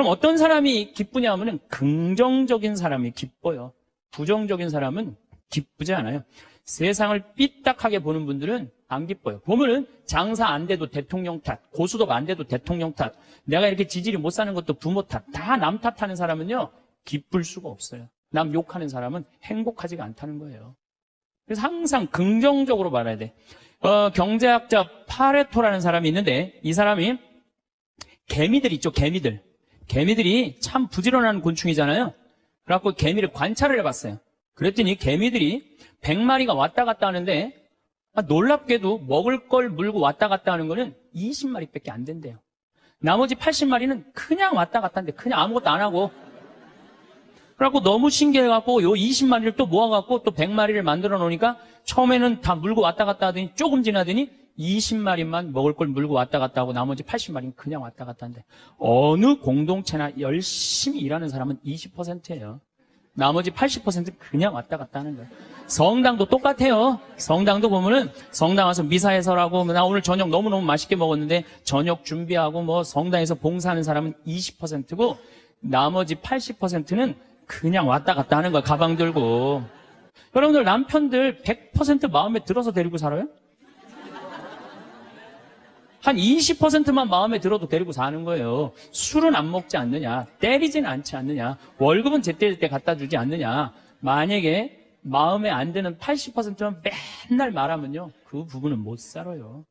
그럼 어떤 사람이 기쁘냐 하면은 긍정적인 사람이 기뻐요. 부정적인 사람은 기쁘지 않아요. 세상을 삐딱하게 보는 분들은 안 기뻐요. 보면은 장사 안 돼도 대통령 탓, 고수도가 안 돼도 대통령 탓, 내가 이렇게 지질이 못 사는 것도 부모 탓, 다 남 탓하는 사람은요, 기쁠 수가 없어요. 남 욕하는 사람은 행복하지가 않다는 거예요. 그래서 항상 긍정적으로 말해야 돼. 어, 경제학자 파레토라는 사람이 있는데, 이 사람이 개미들 있죠, 개미들. 개미들이 참 부지런한 곤충이잖아요. 그래갖고 개미를 관찰을 해봤어요. 그랬더니 개미들이 100마리가 왔다 갔다 하는데 아, 놀랍게도 먹을 걸 물고 왔다 갔다 하는 거는 20마리밖에 안 된대요. 나머지 80마리는 그냥 왔다 갔다 하는데 그냥 아무것도 안 하고 그래갖고 너무 신기해갖고 요 20마리를 또 모아갖고 또 100마리를 만들어 놓으니까 처음에는 다 물고 왔다 갔다 하더니 조금 지나더니 20마리만 먹을 걸 물고 왔다 갔다 하고 나머지 80마리는 그냥 왔다 갔다 하는데 어느 공동체나 열심히 일하는 사람은 20%예요. 나머지 80%는 그냥 왔다 갔다 하는 거예요. 성당도 똑같아요. 성당도 보면은 성당 와서 미사 해설하고 나 오늘 저녁 너무너무 맛있게 먹었는데 저녁 준비하고 뭐 성당에서 봉사하는 사람은 20%고 나머지 80%는 그냥 왔다 갔다 하는 거야. 가방 들고. 여러분들 남편들 100% 마음에 들어서 데리고 살아요? 한 20%만 마음에 들어도 데리고 사는 거예요. 술은 안 먹지 않느냐. 때리지는 않지 않느냐. 월급은 제때제때 갖다 주지 않느냐. 만약에 마음에 안 드는 80%만 맨날 말하면요. 그 부분은 못 살아요.